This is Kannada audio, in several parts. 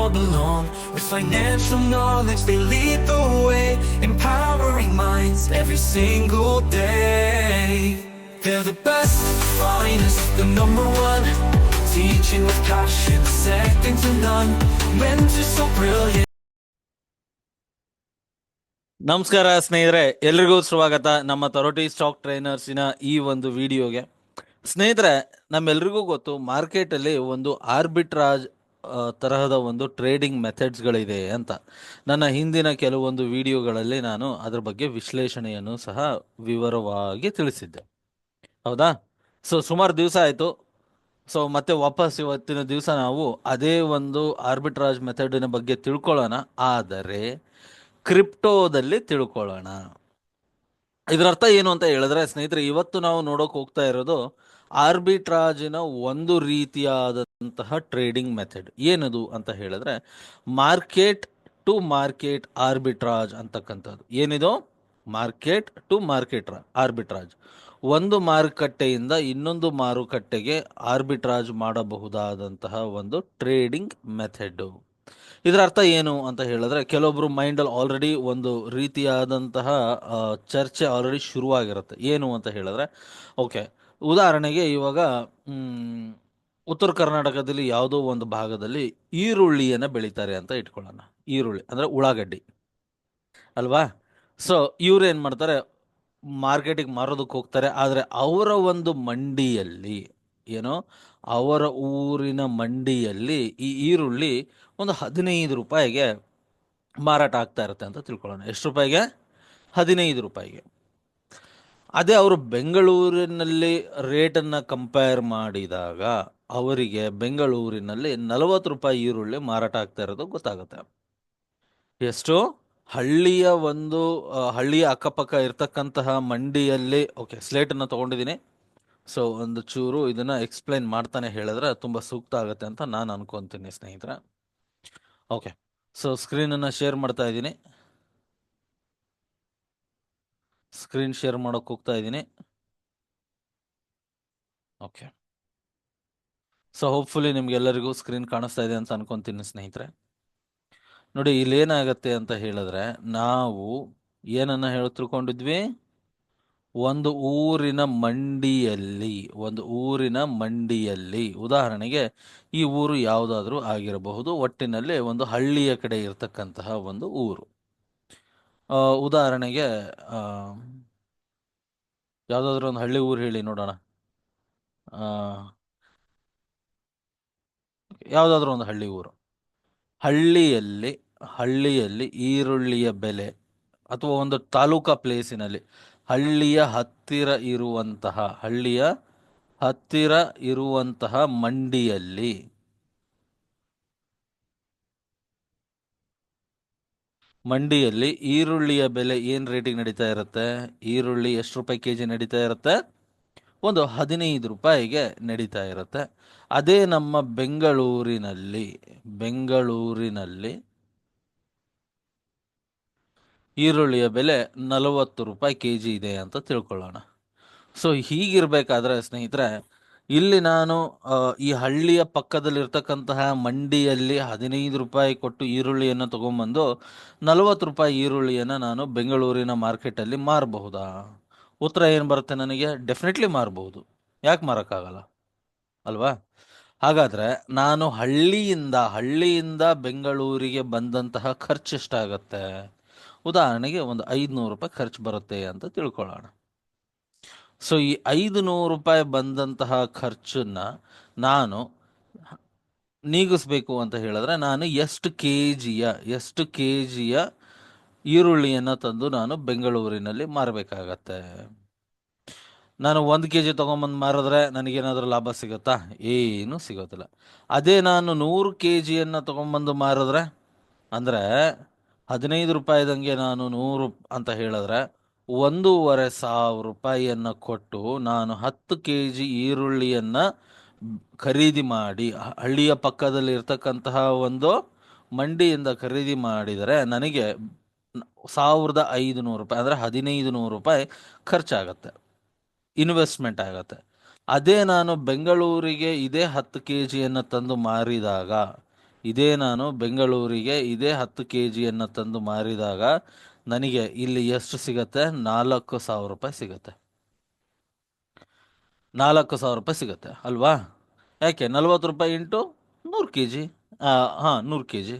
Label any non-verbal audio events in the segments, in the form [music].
all belong. With financial knowledge, they lead the way, empowering minds every single day. They're the best, finest, the number one. Teaching with passion, second to none. Mentors so brilliant. ನಮಸ್ಕಾರ ಸ್ನೇಹಿತರೆ ಎಲ್ರಿಗೂ ಸ್ವಾಗತ ನಮ್ಮ ತರೋಟಿ ಸ್ಟಾಕ್ ಟ್ರೈನರ್ಸಿನ ಈ ಒಂದು ವಿಡಿಯೋಗೆ ಸ್ನೇಹಿತರೆ ನಮ್ಮೆಲ್ರಿಗೂ ಗೊತ್ತು ಮಾರ್ಕೆಟಲ್ಲಿ ಒಂದು ಆರ್ಬಿಟ್ರಾಜ್ ತರಹದ ಒಂದು ಟ್ರೇಡಿಂಗ್ ಮೆಥಡ್ಸ್ಗಳಿದೆ ಅಂತ. ನನ್ನ ಹಿಂದಿನ ಕೆಲವೊಂದು ವಿಡಿಯೋಗಳಲ್ಲಿ ನಾನು ಅದರ ಬಗ್ಗೆ ವಿಶ್ಲೇಷಣೆಯನ್ನು ಸಹ ವಿವರವಾಗಿ ತಿಳಿಸಿದ್ದೆ. ಹೌದಾ? ಸೊ ಸುಮಾರು ದಿವಸ ಆಯಿತು. ಸೊ ಮತ್ತೆ ವಾಪಸ್ ಇವತ್ತಿನ ದಿವಸ ನಾವು ಅದೇ ಒಂದು ಆರ್ಬಿಟ್ರಾಜ್ ಮೆಥಡಿನ ಬಗ್ಗೆ ತಿಳ್ಕೊಳ್ಳೋಣ. ಆದರೆ ಕ್ರಿಪ್ಟೋದಲ್ಲಿ ತಿಳ್ಕೊಳ್ಳೋಣ. ಇದರ ಅರ್ಥ ಏನು ಅಂತ ಹೇಳಿದ್ರೆ, ಸ್ನೇಹಿತರೆ, ಇವತ್ತು ನಾವು ನೋಡೋಕೆ ಹೋಗ್ತಾ ಇರೋದು ಆರ್ಬಿಟ್ರಾಜಿನ ಒಂದು ರೀತಿಯಾದಂತಹ ಟ್ರೇಡಿಂಗ್ ಮೆಥಡ್ ಏನದು ಅಂತ ಹೇಳಿದ್ರೆ ಮಾರ್ಕೆಟ್ ಟು ಮಾರ್ಕೆಟ್ ಆರ್ಬಿಟ್ರಾಜ್ ಅಂತಕ್ಕಂಥದ್ದು. ಏನಿದು? ಮಾರ್ಕೆಟ್ ಟು ಮಾರ್ಕೆಟ್ ಆರ್ಬಿಟ್ರಾಜ್ ಒಂದು ಮಾರುಕಟ್ಟೆಯಿಂದ ಇನ್ನೊಂದು ಮಾರುಕಟ್ಟೆಗೆ ಆರ್ಬಿಟ್ರಾಜ್ ಮಾಡಬಹುದಾದಂತಹ ಒಂದು ಟ್ರೇಡಿಂಗ್ ಮೆಥಡ್ ಇದರ ಅರ್ಥ ಏನು ಅಂತ ಹೇಳಿದ್ರೆ, ಕೆಲವೊಬ್ರು ಮೈಂಡಲ್ಲಿ ಆಲ್ರೆಡಿ ಒಂದು ರೀತಿಯಾದಂತಹ ಚರ್ಚೆ ಆಲ್ರೆಡಿ ಶುರುವಾಗಿರುತ್ತೆ. ಏನು ಅಂತ ಹೇಳಿದ್ರೆ ಓಕೆ ಉದಾಹರಣೆಗೆ ಇವಾಗ ಉತ್ತರ ಕರ್ನಾಟಕದಲ್ಲಿ ಯಾವುದೋ ಒಂದು ಭಾಗದಲ್ಲಿ ಈರುಳ್ಳಿಯನ್ನು ಬೆಳೀತಾರೆ ಅಂತ ಇಟ್ಕೊಳ್ಳೋಣ. ಈರುಳ್ಳಿ ಅಂದರೆ ಉಳ್ಳಾಗಡ್ಡಿ. ಅಲ್ವಾ? ಸೊ ಇವ್ರು ಏನು ಮಾಡ್ತಾರೆ? ಮಾರ್ಕೆಟಿಗೆ ಮಾರೋದಕ್ಕೆ ಹೋಗ್ತಾರೆ. ಆದರೆ ಅವರ ಒಂದು ಮಂಡಿಯಲ್ಲಿ, ಏನೋ? ಅವರ ಊರಿನ ಮಂಡಿಯಲ್ಲಿ ಈ ಈರುಳ್ಳಿ ಒಂದು ಹದಿನೈದು ರೂಪಾಯಿಗೆ ಮಾರಾಟ ಆಗ್ತಾ ಇರುತ್ತೆ ಅಂತ ತಿಳ್ಕೊಳ್ಳೋಣ. ಎಷ್ಟು ರೂಪಾಯಿಗೆ? ಹದಿನೈದು ರೂಪಾಯಿಗೆ. ಅದೇ ಅವರು ಬೆಂಗಳೂರಿನಲ್ಲಿ ರೇಟನ್ನು ಕಂಪೇರ್ ಮಾಡಿದಾಗ ಅವರಿಗೆ ಬೆಂಗಳೂರಿನಲ್ಲಿ ನಲವತ್ತು ರೂಪಾಯಿ ಈರುಳ್ಳಿ ಮಾರಾಟ ಆಗ್ತಾ ಇರೋದು ಗೊತ್ತಾಗುತ್ತೆ. ಎಷ್ಟು ಹಳ್ಳಿಯ ಒಂದು ಹಳ್ಳಿಯ ಅಕ್ಕಪಕ್ಕ ಇರ್ತಕ್ಕಂತಹ ಮಂಡಿಯಲ್ಲಿ, ಓಕೆ, ಸ್ಲೇಟನ್ನು ತೊಗೊಂಡಿದ್ದೀನಿ. ಸೊ, ಒಂದು ಚೂರು ಇದನ್ನು ಎಕ್ಸ್ಪ್ಲೈನ್ ಮಾಡ್ತಾನೆ ಹೇಳಿದ್ರೆ ತುಂಬ ಸೂಕ್ತ ಆಗುತ್ತೆ ಅಂತ ನಾನು ಅನ್ಕೊತೀನಿ ಸ್ನೇಹಿತರೆ. ಓಕೆ, ಸೊ ಸ್ಕ್ರೀನನ್ನು ಶೇರ್ ಮಾಡ್ತಾ ಇದ್ದೀನಿ. ಸ್ಕ್ರೀನ್ ಶೇರ್ ಮಾಡೋಕೆ ಹೋಗ್ತಾ ಇದ್ದೀನಿ. ಓಕೆ. ಸೊ ಹೋಪ್ಫುಲಿ ನಿಮ್ಗೆಲ್ಲರಿಗೂ ಸ್ಕ್ರೀನ್ ಕಾಣಿಸ್ತಾ ಇದೆ ಅಂತ ಅನ್ಕೊಂತೀನಿ ಸ್ನೇಹಿತರೆ. ನೋಡಿ, ಇಲ್ಲಿ ಏನಾಗತ್ತೆ ಅಂತ ಹೇಳಿದ್ರೆ, ನಾವು ಏನನ್ನ ಹೇಳಿ ತಿಳ್ಕೊಂಡಿದ್ವಿ ಒಂದು ಊರಿನ ಮಂಡಿಯಲ್ಲಿ, ಒಂದು ಊರಿನ ಮಂಡಿಯಲ್ಲಿ. ಉದಾಹರಣೆಗೆ, ಈ ಊರು ಯಾವುದಾದ್ರೂ ಆಗಿರಬಹುದು. ಒಟ್ಟಿನಲ್ಲಿ ಒಂದು ಹಳ್ಳಿಯ ಕಡೆ ಇರತಕ್ಕಂತಹ ಒಂದು ಊರು. ಉದಾಹರಣೆಗೆ ಯಾವುದಾದ್ರೂ ಒಂದು ಹಳ್ಳಿ ಊರು ಹೇಳಿ ನೋಡೋಣ. ಯಾವುದಾದ್ರೂ ಒಂದು ಹಳ್ಳಿ ಊರು. ಹಳ್ಳಿಯಲ್ಲಿ ಹಳ್ಳಿಯಲ್ಲಿ ಈರುಳ್ಳಿಯ ಬೆಲೆ ಅಥವಾ ಒಂದು ತಾಲೂಕಾ ಪ್ಲೇಸಿನಲ್ಲಿ ಹಳ್ಳಿಯ ಹತ್ತಿರ ಇರುವಂತಹ, ಹಳ್ಳಿಯ ಹತ್ತಿರ ಇರುವಂತಹ ಮಂಡಿಯಲ್ಲಿ ಮಂಡಿಯಲ್ಲಿ ಈರುಳ್ಳಿಯ ಬೆಲೆ ಏನು ರೇಟಿಗೆ ನಡೀತಾ ಇರುತ್ತೆ? ಈರುಳ್ಳಿ ಎಷ್ಟು ರೂಪಾಯಿ ಕೆ ಜಿ ನಡೀತಾ ಇರುತ್ತೆ? ಒಂದು ಹದಿನೈದು ರೂಪಾಯಿಗೆ ನಡೀತಾ ಇರುತ್ತೆ. ಅದೇ ನಮ್ಮ ಬೆಂಗಳೂರಿನಲ್ಲಿ ಬೆಂಗಳೂರಿನಲ್ಲಿ ಈರುಳ್ಳಿಯ ಬೆಲೆ ನಲವತ್ತು ರೂಪಾಯಿ ಕೆ ಜಿ ಇದೆ ಅಂತ ತಿಳ್ಕೊಳ್ಳೋಣ. ಸೊ, ಹೀಗಿರಬೇಕಾದ್ರೆ ಸ್ನೇಹಿತರೆ, ಇಲ್ಲಿ ನಾನು ಈ ಹಳ್ಳಿಯ ಪಕ್ಕದಲ್ಲಿರ್ತಕ್ಕಂತಹ ಮಂಡಿಯಲ್ಲಿ ಹದಿನೈದು ರೂಪಾಯಿ ಕೊಟ್ಟು ಈರುಳ್ಳಿಯನ್ನು ತಗೊಂಬಂದು ನಲವತ್ತು ರೂಪಾಯಿ ಈರುಳ್ಳಿಯನ್ನು ನಾನು ಬೆಂಗಳೂರಿನ ಮಾರ್ಕೆಟಲ್ಲಿ ಮಾರಬಹುದಾ? ಉತ್ತರ ಏನು ಬರುತ್ತೆ ನನಗೆ? ಡೆಫಿನೆಟ್ಲಿ ಮಾರಬಹುದು. ಯಾಕೆ ಮಾರೋಕ್ಕಾಗಲ್ಲ? ಅಲ್ವಾ? ಹಾಗಾದ್ರೆ ನಾನು ಹಳ್ಳಿಯಿಂದ ಹಳ್ಳಿಯಿಂದ ಬೆಂಗಳೂರಿಗೆ ಬಂದಂತಹ ಖರ್ಚು ಎಷ್ಟಾಗತ್ತೆ ಉದಾಹರಣೆಗೆ ಒಂದು ಐದುನೂರು ರೂಪಾಯಿ ಖರ್ಚು ಬರುತ್ತೆ ಅಂತ ತಿಳ್ಕೊಳ್ಳೋಣ. ಸೊ, ಈ ಐದು ನೂರು ರೂಪಾಯಿ ಬಂದಂತಹ ಖರ್ಚನ್ನ ನಾನು ನೀಗಿಸ್ಬೇಕು ಅಂತ ಹೇಳಿದ್ರೆ ನಾನು ಎಷ್ಟು ಕೆ ಜಿಯ ಎಷ್ಟು ಕೆ ಜಿಯ ಈರುಳ್ಳಿಯನ್ನು ತಂದು ನಾನು ಬೆಂಗಳೂರಿನಲ್ಲಿ ಮಾರಬೇಕಾಗತ್ತೆ? ನಾನು ಒಂದು ಕೆ ಜಿ ತೊಗೊಂಬಂದು ಮಾರಿದ್ರೆ ನನಗೇನಾದರೂ ಲಾಭ ಸಿಗುತ್ತಾ? ಏನೂ ಸಿಗೋದಿಲ್ಲ. ಅದೇ ನಾನು ನೂರು ಕೆ ಜಿಯನ್ನು ತೊಗೊಂಬಂದು ಮಾರಿದ್ರೆ, ಅಂದರೆ ಹದಿನೈದು ರೂಪಾಯಿದಂಗೆ ನಾನು ನೂರು ಅಂತ ಹೇಳಿದ್ರೆ ಒಂದೂವರೆ ಸಾವಿರ ರೂಪಾಯಿಯನ್ನು ಕೊಟ್ಟು ನಾನು ಹತ್ತು ಕೆ ಜಿ ಈರುಳ್ಳಿಯನ್ನು ಖರೀದಿ ಮಾಡಿ, ಹಳ್ಳಿಯ ಪಕ್ಕದಲ್ಲಿ ಇರ್ತಕ್ಕಂತಹ ಒಂದು ಮಂಡಿಯಿಂದ ಖರೀದಿ ಮಾಡಿದರೆ ನನಗೆ ಸಾವಿರದ ಐದು ನೂರು ರೂಪಾಯಿ, ಅಂದರೆ ಹದಿನೈದು ನೂರು ರೂಪಾಯಿ ಖರ್ಚಾಗತ್ತೆ. ಇನ್ವೆಸ್ಟ್ಮೆಂಟ್ ಆಗತ್ತೆ. ಅದೇ ನಾನು ಬೆಂಗಳೂರಿಗೆ ಇದೇ ಹತ್ತು ಕೆ ಜಿಯನ್ನು ತಂದು ಮಾರಿದಾಗ, ಇದೇ ನಾನು ಬೆಂಗಳೂರಿಗೆ ಇದೇ ಹತ್ತು ಕೆ ಜಿಯನ್ನು ತಂದು ಮಾರಿದಾಗ ನನಗೆ ಇಲ್ಲಿ ಎಷ್ಟು ಸಿಗತ್ತೆ? ನಾಲ್ಕು ಸಾವಿರ ರೂಪಾಯಿ ಸಿಗತ್ತೆ. ನಾಲ್ಕು ಸಾವಿರ ರೂಪಾಯಿ ಸಿಗತ್ತೆ, ಅಲ್ವಾ? ಯಾಕೆ? ನಲ್ವತ್ತು ರೂಪಾಯಿ ಇಂಟು ನೂರು ಕೆ ಜಿ ಹಾಂ, ನೂರು ಕೆ ಜಿ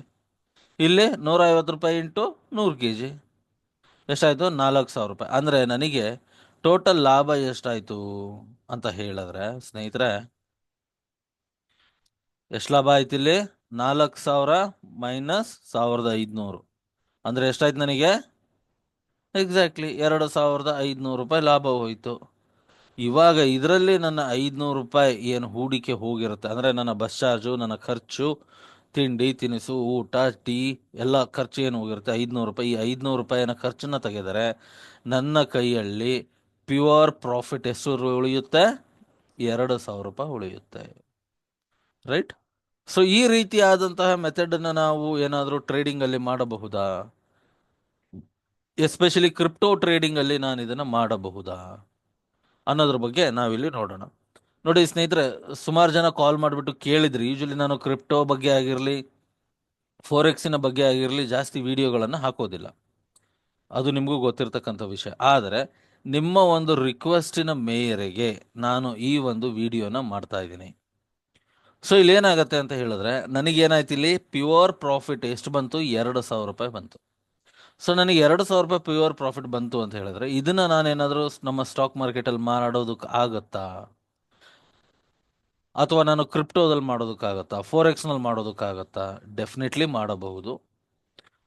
ಇಲ್ಲಿ ನೂರೈವತ್ತು ರೂಪಾಯಿ ಇಂಟು ನೂರು ಕೆ ಜಿ ಎಷ್ಟಾಯಿತು? ನಾಲ್ಕು ಸಾವಿರ ರೂಪಾಯಿ. ಅಂದರೆ ನನಗೆ ಟೋಟಲ್ ಲಾಭ ಎಷ್ಟಾಯಿತು ಅಂತ ಹೇಳಿದ್ರೆ, ಸ್ನೇಹಿತರೆ, ಎಷ್ಟು ಲಾಭ ಆಯ್ತು ಇಲ್ಲಿ? ನಾಲ್ಕು ಸಾವಿರ ಮೈನಸ್ ಸಾವಿರದ ಐದುನೂರು. ಅಂದರೆ ಎಷ್ಟಾಯ್ತು ನನಗೆ? ಎಕ್ಸಾಕ್ಟ್ಲಿ ಎರಡು ಸಾವಿರದ ಐದುನೂರು ರೂಪಾಯಿ ಲಾಭ ಹೋಯಿತು. ಇವಾಗ ಇದರಲ್ಲಿ ನನ್ನ ಐದುನೂರು ರೂಪಾಯಿ ಏನು ಹೂಡಿಕೆ ಹೋಗಿರುತ್ತೆ? ಅಂದರೆ ನನ್ನ ಬಸ್ ಚಾರ್ಜು ನನ್ನ ಖರ್ಚು, ತಿಂಡಿ, ತಿನಿಸು, ಊಟ, ಟೀ, ಎಲ್ಲ ಖರ್ಚು ಏನು ಹೋಗಿರುತ್ತೆ? ಐದುನೂರು ರೂಪಾಯಿ. ಈ ಐದುನೂರು ರೂಪಾಯಿನ ಖರ್ಚನ್ನ ತೆಗೆದರೆ ನನ್ನ ಕೈಯಲ್ಲಿ ಪ್ಯೂರ್ ಪ್ರಾಫಿಟ್ ಎಷ್ಟು ಉಳಿಯುತ್ತೆ, ಎರಡು ಸಾವಿರ ರೂಪಾಯಿ ಉಳಿಯುತ್ತೆ. ರೈಟ್? ಸೊ ಈ ರೀತಿಯಾದಂತಹ ಮೆಥಡನ್ನು ನಾವು ಏನಾದರೂ ಟ್ರೇಡಿಂಗಲ್ಲಿ ಮಾಡಬಹುದಾ? ಎಸ್ಪೆಷಲಿ ಕ್ರಿಪ್ಟೋ ಟ್ರೇಡಿಂಗಲ್ಲಿ ನಾನು ಇದನ್ನು ಮಾಡಬಹುದಾ? ಅನ್ನೋದ್ರ ಬಗ್ಗೆ ನಾವಿಲ್ಲಿ ನೋಡೋಣ. ನೋಡಿ ಸ್ನೇಹಿತರೆ, ಸುಮಾರು ಜನ ಕಾಲ್ ಮಾಡಿಬಿಟ್ಟು ಕೇಳಿದ್ರಿ. ಯೂಶಲಿ ನಾನು ಕ್ರಿಪ್ಟೋ ಬಗ್ಗೆ ಆಗಿರಲಿ ಫೋರೆಕ್ಸಿನ ಬಗ್ಗೆ ಆಗಿರಲಿ ಜಾಸ್ತಿ ವಿಡಿಯೋಗಳನ್ನು ಹಾಕೋದಿಲ್ಲ. ಅದು ನಿಮಗೂ ಗೊತ್ತಿರತಕ್ಕಂಥ ವಿಷಯ. ಆದರೆ ನಿಮ್ಮ ಒಂದು ರಿಕ್ವೆಸ್ಟಿನ ಮೇರೆಗೆ ನಾನು ಈ ಒಂದು ವಿಡಿಯೋನ ಮಾಡ್ತಾ ಇದ್ದೀನಿ. ಸೊ ಇಲ್ಲಿ ಏನಾಗುತ್ತೆ ಅಂತ ಹೇಳಿದ್ರೆ, ನನಗೇನಾಯ್ತು ಇಲ್ಲಿ? ಪ್ಯೂರ್ ಪ್ರಾಫಿಟ್ ಎಷ್ಟು ಬಂತು? ಎರಡು ಸಾವಿರ ರೂಪಾಯಿ ಬಂತು. ಸೊ ನನಗೆ ಎರಡು ಸಾವಿರ ರೂಪಾಯಿ ಪ್ಯೂರ್ ಪ್ರಾಫಿಟ್ ಬಂತು ಅಂತ ಹೇಳಿದ್ರೆ, ಇದನ್ನ ನಾನೇನಾದರೂ ನಮ್ಮ ಸ್ಟಾಕ್ ಮಾರ್ಕೆಟಲ್ಲಿ ಮಾರಾಡೋದಕ್ಕೆ ಆಗುತ್ತಾ? ಅಥವಾ ನಾನು ಕ್ರಿಪ್ಟೋದಲ್ಲಿ ಮಾಡೋದಕ್ಕಾಗತ್ತಾ? ಫೋರ್ ಎಕ್ಸ್ನಲ್ಲಿ ಮಾಡೋದಕ್ಕಾಗತ್ತಾ? ಡೆಫಿನೆಟ್ಲಿ ಮಾಡಬಹುದು.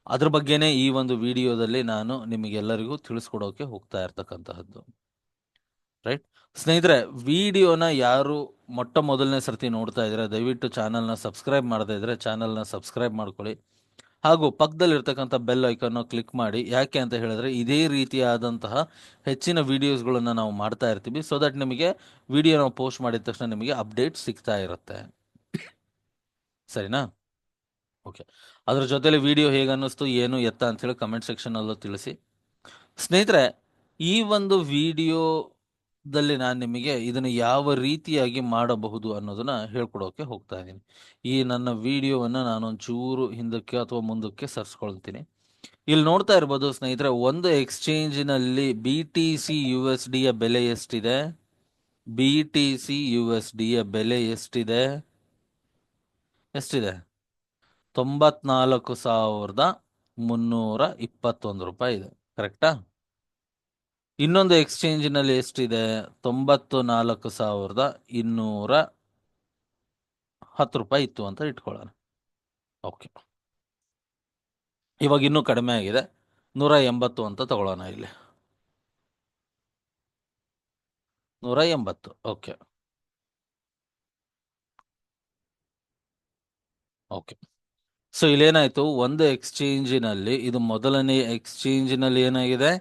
ಅದ್ರ ಬಗ್ಗೆನೇ ಈ ಒಂದು ವಿಡಿಯೋದಲ್ಲಿ ನಾನು ನಿಮಗೆಲ್ಲರಿಗೂ ತಿಳಿಸ್ಕೊಡೋಕೆ ಹೋಗ್ತಾ ಇರ್ತಕ್ಕಂತಹದ್ದು. ರೈಟ್? ಸ್ನೇಹಿತರೆ, ವಿಡಿಯೋನ ಯಾರು ಮೊಟ್ಟ ಮೊದಲನೇ ಸರ್ತಿ ನೋಡ್ತಾ ಇದ್ರೆ, ದಯವಿಟ್ಟು ಚಾನಲ್ನ ಸಬ್ಸ್ಕ್ರೈಬ್ ಮಾಡದೇ ಇದ್ರೆ ಚಾನಲ್ನ ಸಬ್ಸ್ಕ್ರೈಬ್ ಮಾಡ್ಕೊಳ್ಳಿ. ಹಾಗೂ ಪಕ್ಕದಲ್ಲಿರ್ತಕ್ಕಂಥ ಬೆಲ್ ಐಕನ್ನು ಕ್ಲಿಕ್ ಮಾಡಿ. ಯಾಕೆ ಅಂತ ಹೇಳಿದ್ರೆ, ಇದೇ ರೀತಿಯಾದಂತಹ ಹೆಚ್ಚಿನ ವಿಡಿಯೋಸ್ಗಳನ್ನು ನಾವು ಮಾಡ್ತಾ ಇರ್ತೀವಿ. ಸೊ ದಟ್ ನಿಮಗೆ ವಿಡಿಯೋ ನಾವು ಪೋಸ್ಟ್ ಮಾಡಿದ ತಕ್ಷಣ ನಿಮಗೆ ಅಪ್ಡೇಟ್ ಸಿಗ್ತಾ ಇರುತ್ತೆ. ಸರಿನಾ? ಓಕೆ. ಅದ್ರ ಜೊತೆಲಿ ವಿಡಿಯೋ ಹೇಗೆ ಅನ್ನಿಸ್ತು, ಏನು ಎತ್ತ ಅಂತೇಳಿ ಕಮೆಂಟ್ ಸೆಕ್ಷನಲ್ಲೂ ತಿಳಿಸಿ. ಸ್ನೇಹಿತರೆ, ಈ ಒಂದು ವಿಡಿಯೋದಲ್ಲಿ ನಾನು ನಿಮಗೆ ಇದನ್ನು ಯಾವ ರೀತಿಯಾಗಿ ಮಾಡಬಹುದು ಅನ್ನೋದನ್ನ ಹೇಳ್ಕೊಡೋಕೆ ಹೋಗ್ತಾ ಇದ್ದೀನಿ. ಈ ನನ್ನ ವಿಡಿಯೋವನ್ನು ನಾನು ಒಂಚೂರು ಹಿಂದಕ್ಕೆ ಅಥವಾ ಮುಂದಕ್ಕೆ ಸರ್ಸ್ಕೊಳ್ತೀನಿ. ಇಲ್ಲಿ ನೋಡ್ತಾ ಇರ್ಬೋದು ಸ್ನೇಹಿತರೆ, ಒಂದು ಎಕ್ಸ್ಚೇಂಜಿನಲ್ಲಿ B T C U S ಡಿಯ ಬೆಲೆ ಎಷ್ಟಿದೆ? B T C U S ಡಿಯ ಬೆಲೆ ಎಷ್ಟಿದೆ? ಎಷ್ಟಿದೆ? ತೊಂಬತ್ನಾಲ್ಕು ಸಾವಿರದ ಮುನ್ನೂರ ಇಪ್ಪತ್ತೊಂದು ರೂಪಾಯಿ ಇದೆ. ಕರೆಕ್ಟಾ ಇನ್ನೊಂದು ಎಕ್ಸ್ಚೇಂಜಿನಲ್ಲಿ ಎಷ್ಟಿದೆ? ತೊಂಬತ್ತು ನಾಲ್ಕು ಸಾವಿರದ ಇನ್ನೂರ ಹತ್ತು ರೂಪಾಯಿ ಇತ್ತು ಅಂತ ಇಟ್ಕೊಳ್ಳೋಣ. ಓಕೆ ಇವಾಗ ಇನ್ನೂ ಕಡಿಮೆ ಆಗಿದೆ. ನೂರ ಎಂಬತ್ತು ಅಂತ ತಗೊಳ್ಳೋಣ ಇಲ್ಲಿ. ನೂರ ಎಂಬತ್ತು. ಓಕೆ ಓಕೆ ಸೊ ಇಲ್ಲೇನಾಯ್ತು? ಒಂದು ಎಕ್ಸ್ಚೇಂಜಿನಲ್ಲಿ, ಇದು ಮೊದಲನೇ ಎಕ್ಸ್ಚೇಂಜಿನಲ್ಲಿ ಏನಾಗಿದೆ?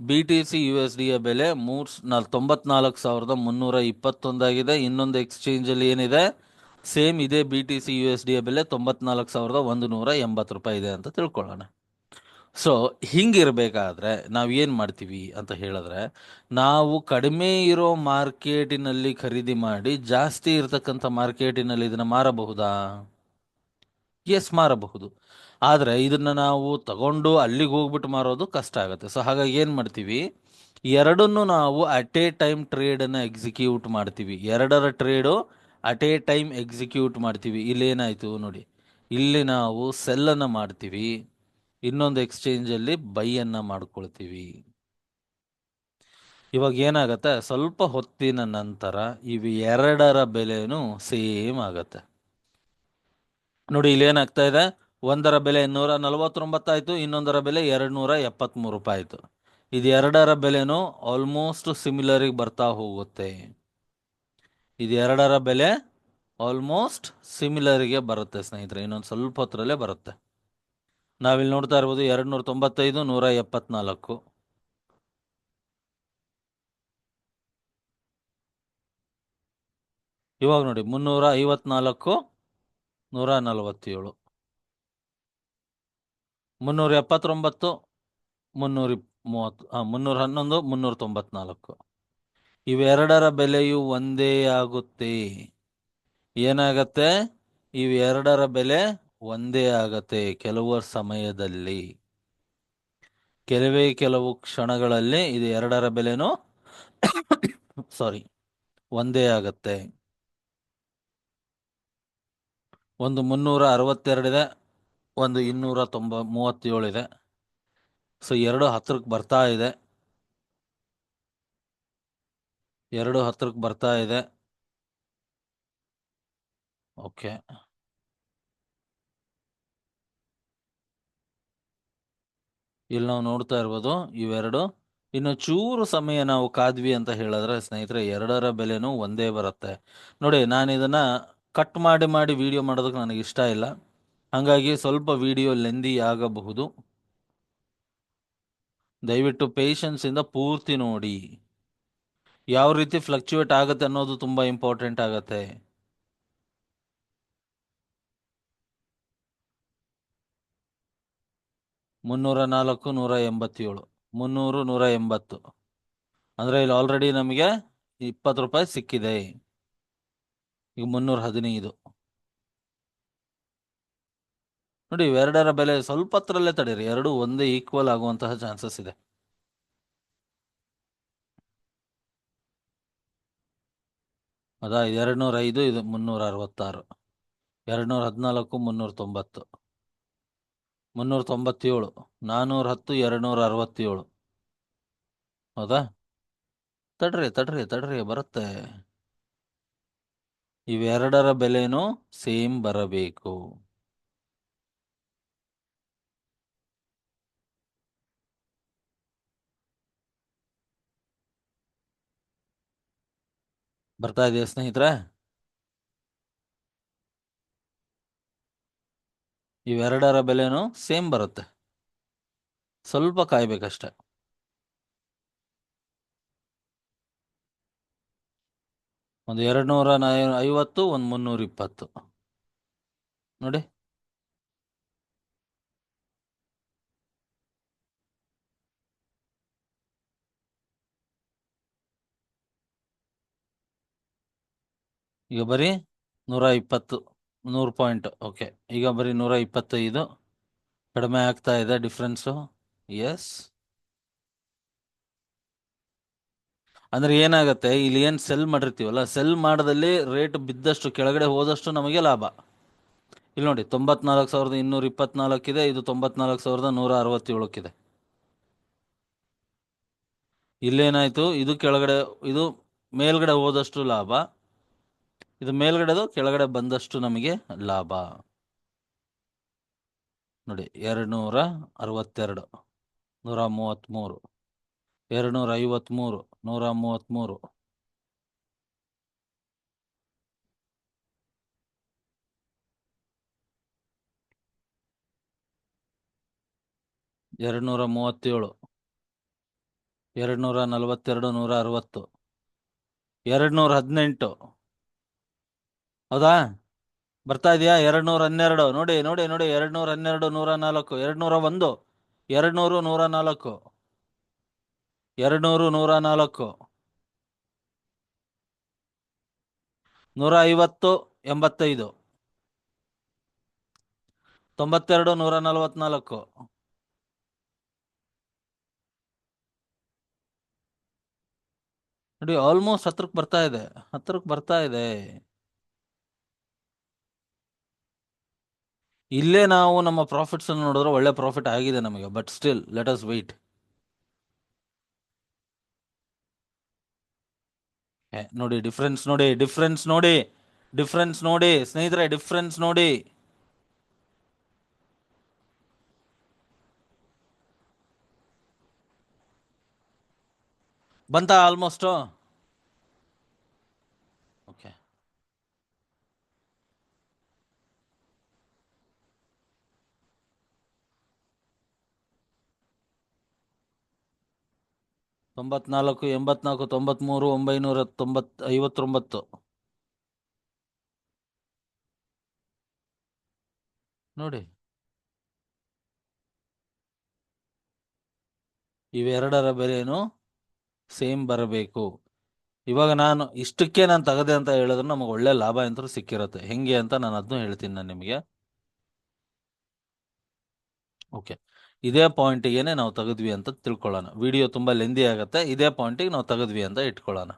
B T C U S ಡಿಯ ಬೆಲೆ ಮೂರ್ ನಾಲ್, ತೊಂಬತ್ನಾಲ್ಕು ಸಾವಿರದ ಮುನ್ನೂರ ಇಪ್ಪತ್ತೊಂದಾಗಿದೆ. ಇನ್ನೊಂದು ಎಕ್ಸ್ಚೇಂಜಲ್ಲಿ ಏನಿದೆ? ಸೇಮ್ ಇದೇ B T C U S ಡಿಯ ಬೆಲೆ ತೊಂಬತ್ನಾಲ್ಕು ಸಾವಿರದ ಒಂದು ನೂರ ಎಂಬತ್ತು ರೂಪಾಯಿ ಇದೆ ಅಂತ ತಿಳ್ಕೊಳ್ಳೋಣ. ಸೊ ಹಿಂಗಿರಬೇಕಾದ್ರೆ ನಾವು ಏನು ಮಾಡ್ತೀವಿ ಅಂತ ಹೇಳಿದ್ರೆ, ನಾವು ಕಡಿಮೆ ಇರೋ ಮಾರ್ಕೆಟಿನಲ್ಲಿ ಖರೀದಿ ಮಾಡಿ ಜಾಸ್ತಿ ಇರತಕ್ಕಂಥ ಮಾರ್ಕೆಟಿನಲ್ಲಿ ಇದನ್ನು ಮಾರಬಹುದಾ? ಎಸ್ ಮಾರಬಹುದು. ಆದರೆ ಇದನ್ನು ನಾವು ತಗೊಂಡು ಅಲ್ಲಿಗೆ ಹೋಗ್ಬಿಟ್ಟು ಮಾರೋದು ಕಷ್ಟ ಆಗುತ್ತೆ. ಸೊ ಹಾಗಾಗಿ ಏನು ಮಾಡ್ತೀವಿ? ಎರಡನ್ನು ನಾವು ಅಟ್ ಎ ಟೈಮ್ ಟ್ರೇಡನ್ನು ಎಕ್ಸಿಕ್ಯೂಟ್ ಮಾಡ್ತೀವಿ. ಎರಡರ trade at a time execute ಮಾಡ್ತೀವಿ. ಇಲ್ಲೇನಾಯಿತು ನೋಡಿ. ಇಲ್ಲಿ ನಾವು ಸೆಲ್ಲನ್ನು ಮಾಡ್ತೀವಿ. ಇನ್ನೊಂದು ಎಕ್ಸ್ಚೇಂಜಲ್ಲಿ ಬೈಯನ್ನು ಮಾಡ್ಕೊಳ್ತೀವಿ. ಇವಾಗ ಏನಾಗತ್ತೆ? ಸ್ವಲ್ಪ ಹೊತ್ತಿನ ನಂತರ ಇವು ಎರಡರ ಬೆಲೆಯೂ ಸೇಮ್ ಆಗತ್ತೆ. ನೋಡಿ ಇಲ್ಲಿ ಏನಾಗ್ತಾ ಇದೆ? ಒಂದರ ಬೆಲೆ ನೂರ ನಲವತ್ತೊಂಬತ್ತಾಯಿತು ಇನ್ನೊಂದರ ಬೆಲೆ ಎರಡು ನೂರ ಎಪ್ಪತ್ತ್ಮೂರು ರೂಪಾಯಿ ಆಯಿತು ಇದು ಎರಡರ ಬೆಲೆನೂ ಆಲ್ಮೋಸ್ಟ್ ಸಿಮಿಲರಿಗೆ ಬರ್ತಾ ಹೋಗುತ್ತೆ. ಇದು ಎರಡರ ಬೆಲೆ ಆಲ್ಮೋಸ್ಟ್ ಸಿಮಿಲರಿಗೆ ಬರುತ್ತೆ ಸ್ನೇಹಿತರೆ, ಇನ್ನೊಂದು ಸ್ವಲ್ಪ ಹೊತ್ತರಲ್ಲೇ ಬರುತ್ತೆ. ನಾವಿಲ್ಲಿ ನೋಡ್ತಾ ಇರ್ಬೋದು ಎರಡು ನೂರ ತೊಂಬತ್ತೈದು ನೂರ ಎಪ್ಪತ್ನಾಲ್ಕು ಇವಾಗ ನೋಡಿ ಮುನ್ನೂರ ಐವತ್ನಾಲ್ಕು ನೂರ ನಲವತ್ತೇಳು. ಮುನ್ನೂರ ಎಪ್ಪತ್ತೊಂಬತ್ತು, ಮುನ್ನೂರ ಮೂವತ್ತು ಮುನ್ನೂರ ಹನ್ನೊಂದು, ಮುನ್ನೂರ ತೊಂಬತ್ನಾಲ್ಕು. ಇವೆರಡರ ಬೆಲೆಯು ಒಂದೇ ಆಗುತ್ತೆ. ಏನಾಗತ್ತೆ? ಇವೆರಡರ ಬೆಲೆ ಒಂದೇ ಆಗತ್ತೆ ಕೆಲವು ಸಮಯದಲ್ಲಿ. ಕೆಲವೇ ಕೆಲವು ಕ್ಷಣಗಳಲ್ಲಿ ಇದು ಎರಡರ ಬೆಲೆನೂ [coughs] ಸಾರಿ ಒಂದೇ ಆಗತ್ತೆ. ಒಂದು ಮುನ್ನೂರ ಅರವತ್ತೆರಡಿದೆ, ಒಂದು ಇನ್ನೂರ ತೊಂಬ ಮೂವತ್ತೇಳಿದೆ ಸೊ ಎರಡು ಹತ್ರಕ್ಕೆ ಬರ್ತಾ ಇದೆ. ಎರಡು ಹತ್ರಕ್ಕೆ ಬರ್ತಾ ಇದೆ. ಓಕೆ ಇಲ್ಲಿ ನಾವು ನೋಡ್ತಾ ಇರ್ಬೋದು, ಇವೆರಡು. ಇನ್ನು ಚೂರು ಸಮಯ ನಾವು ಕಾದ್ವಿ ಅಂತ ಹೇಳಿದ್ರೆ, ಸ್ನೇಹಿತರೆ, ಎರಡರ ಬೆಲೆನೂ ಒಂದೇ ಬರುತ್ತೆ. ನೋಡಿ ನಾನು ಇದನ್ನ ಕಟ್ ಮಾಡಿ ಮಾಡಿ ವಿಡಿಯೋ ಮಾಡೋದಕ್ಕೆ ನನಗೆ ಇಷ್ಟ ಇಲ್ಲ. ಹಾಗಾಗಿ ಸ್ವಲ್ಪ ವಿಡಿಯೋ ಲೆಂದಿ ಆಗಬಹುದು. ದಯವಿಟ್ಟು ಪೇಷನ್ಸಿಂದ ಪೂರ್ತಿ ನೋಡಿ. ಯಾವ ರೀತಿ ಫ್ಲಕ್ಚುಯೇಟ್ ಆಗುತ್ತೆ ಅನ್ನೋದು ತುಂಬ ಇಂಪಾರ್ಟೆಂಟ್ ಆಗತ್ತೆ. ಮುನ್ನೂರ ನಾಲ್ಕು, ನೂರ ಎಂಬತ್ತೇಳು. ಮುನ್ನೂರು, ನೂರ ಎಂಬತ್ತು. ಅಂದರೆ ಇಲ್ಲಿ ಆಲ್ರೆಡಿ ನಮಗೆ ಇಪ್ಪತ್ತು ರೂಪಾಯಿ ಸಿಕ್ಕಿದೆ. ಈಗ ಮುನ್ನೂರ ಹದಿನೈದು. ನೋಡಿ, ಇವೆರಡರ ಬೆಲೆ ಸ್ವಲ್ಪ ಹತ್ರಲ್ಲೇ ತಡೀರಿ. ಎರಡು ಒಂದೇ ಈಕ್ವಲ್ ಆಗುವಂತಹ ಚಾನ್ಸಸ್ ಇದೆ. ಅದಾ ಎರಡು ನೂರ ಐದು, ಇದು ಮುನ್ನೂರ ಅರವತ್ತಾರು. ಎರಡು ನೂರ ಹದಿನಾಲ್ಕು, ಮುನ್ನೂರ ತೊಂಬತ್ತು. ಮುನ್ನೂರ ತೊಂಬತ್ತೇಳು ನಾನ್ನೂರ ಹತ್ತು ಎರಡು ನೂರ ಅರವತ್ತೇಳು. ಹೌದಾ? ತಡ್ರಿ ತಡ್ರಿ ತಡ್ರಿ, ಬರುತ್ತೆ. ಇವೆರಡರ ಬೆಲೆನೂ ಸೇಮ್ ಬರಬೇಕು. ಬರ್ತಾ ಇದೆಯಾ ಸ್ನೇಹಿತರೆ? ಇವೆರಡರ ಬೆಲೆನೂ ಸೇಮ್ ಬರುತ್ತೆ. ಸ್ವಲ್ಪ ಕಾಯ್ಬೇಕಷ್ಟೆ. ಒಂದು ಎರಡು ನೂರ ಐವತ್ತು, ಒಂದು ಮುನ್ನೂರ ಇಪ್ಪತ್ತು. ನೋಡಿ. ಈಗ ಬರೀ ನೂರ ಇಪ್ಪತ್ತು, ನೂರು ಪಾಯಿಂಟ್, ಓಕೆ. ಈಗ ಬರೀ ನೂರ ಇಪ್ಪತ್ತೈದು. ಕಡಿಮೆ ಆಗ್ತಾ ಇದೆ ಡಿಫ್ರೆನ್ಸು. ಎಸ್ ಅಂದ್ರೆ ಏನಾಗುತ್ತೆ? ಇಲ್ಲಿ ಏನು ಸೆಲ್ ಮಾಡಿರ್ತೀವಲ್ಲ ಸೆಲ್ ಮಾಡದಲ್ಲಿ ರೇಟ್ ಬಿದ್ದಷ್ಟು, ಕೆಳಗಡೆ ಹೋದಷ್ಟು ನಮಗೆ ಲಾಭ. ಇಲ್ಲಿ ನೋಡಿ, ತೊಂಬತ್ನಾಲ್ಕು ಸಾವಿರದ ಇನ್ನೂರ ಇಪ್ಪತ್ನಾಲ್ಕಿದೆ ಇದು ತೊಂಬತ್ನಾಲ್ಕು ಸಾವಿರದ ನೂರ ಅರವತ್ತೇಳಕ್ಕಿದೆ. ಇಲ್ಲೇನಾಯಿತು? ಇದು ಕೆಳಗಡೆ, ಇದು ಮೇಲ್ಗಡೆ ಹೋದಷ್ಟು ಲಾಭ. ಇದು ಮೇಲ್ಗಡೆದು, ಕೆಳಗಡೆ ಬಂದಷ್ಟು ನಮಗೆ ಲಾಭ. ನೋಡಿ ಎರಡು ನೂರ ಅರವತ್ತೆರಡು, ನೂರ ಮೂವತ್ತ್ಮೂರು ಎರಡು ನೂರ ಐವತ್ತ್ಮೂರು ನೂರ ಮೂವತ್ತ್ಮೂರು ಎರಡು ನೂರ ಮೂವತ್ತೇಳು ಎರಡು ನೂರ ನಲವತ್ತೆರಡು ನೂರ ಅರವತ್ತು ಎರಡು ನೂರ ಹದಿನೆಂಟು ಹೌದಾ? ಬರ್ತಾ ಇದೆಯಾ? ಎರಡು ನೂರ ಹನ್ನೆರಡು ನೋಡಿ ನೋಡಿ ನೋಡಿ. ಎರಡು ನೂರ ಹನ್ನೆರಡು ನೂರ ನಾಲ್ಕು ಎರಡು ನೂರ ಒಂದು ಎರಡು ನೂರು ನೂರ ನಾಲ್ಕು ಎರಡು ನೂರು ನಾಲ್ಕು. ನೂರ ಐವತ್ತು, ಎಂಬತ್ತೈದು. ತೊಂಬತ್ತೆರಡು, ನೂರ ನಲವತ್ನಾಲ್ಕು. ನೋಡಿ ಆಲ್ಮೋಸ್ಟ್ ಹತ್ರಕ್ಕೆ ಬರ್ತಾ ಇದೆ. ಹತ್ರಕ್ಕೆ ಬರ್ತಾ ಇದೆ. ಇಲ್ಲೇ ನಾವು ನಮ್ಮ ಪ್ರಾಫಿಟ್ಸ್ ನೋಡಿದ್ರೆ ಒಳ್ಳೆ ಪ್ರಾಫಿಟ್ ಆಗಿದೆ ನಮಗೆ but still let us wait ನೋಡಿ ಡಿಫ್ರೆನ್ಸ್ ನೋಡಿ ಡಿಫ್ರೆನ್ಸ್ ನೋಡಿ ಡಿಫ್ರೆನ್ಸ್ ನೋಡಿ ಸ್ನೇಹಿತರೆ ಡಿಫ್ರೆನ್ಸ್ ನೋಡಿ. ಬಂತ ಆಲ್ಮೋಸ್ಟ್ ಓಕೆ ತೊಂಬತ್ನಾಲ್ಕು, ಎಂಬತ್ನಾಲ್ಕು, ತೊಂಬತ್ಮೂರು, ಒಂಬೈನೂರ ತೊಂಬತ್, ಐವತ್ತೊಂಬತ್ತು. ನೋಡಿ. ಇವೆರಡರ ಬೆಲೆನು ಸೇಮ್ ಬರಬೇಕು. ಇವಾಗ ನಾನು ಇಷ್ಟಕ್ಕೆ ನಾನು ತಗದೆ ಅಂತ ಹೇಳಿದ್ರೆ ನಮಗೆ ಒಳ್ಳೆ ಲಾಭ ಅಂತೂ ಸಿಕ್ಕಿರುತ್ತೆ. ಹೆಂಗೆ ಅಂತ ನಾನು ಅದನ್ನು ಹೇಳ್ತೀನಿ ನಾನು ನಿಮಗೆ. ಓಕೆ. ಇದೇ ಪಾಯಿಂಟಿಗೆ ನಾವು ತೆಗೆದ್ವಿ ಅಂತ ತಿಳ್ಕೊಳ್ಳೋಣ. ವಿಡಿಯೋ ತುಂಬ ಲೆಂದಿ ಆಗುತ್ತೆ, ಇದೇ ಪಾಯಿಂಟಿಗೆ ನಾವು ತೆಗೆದ್ವಿ ಅಂತ ಇಟ್ಕೊಳ್ಳೋಣ.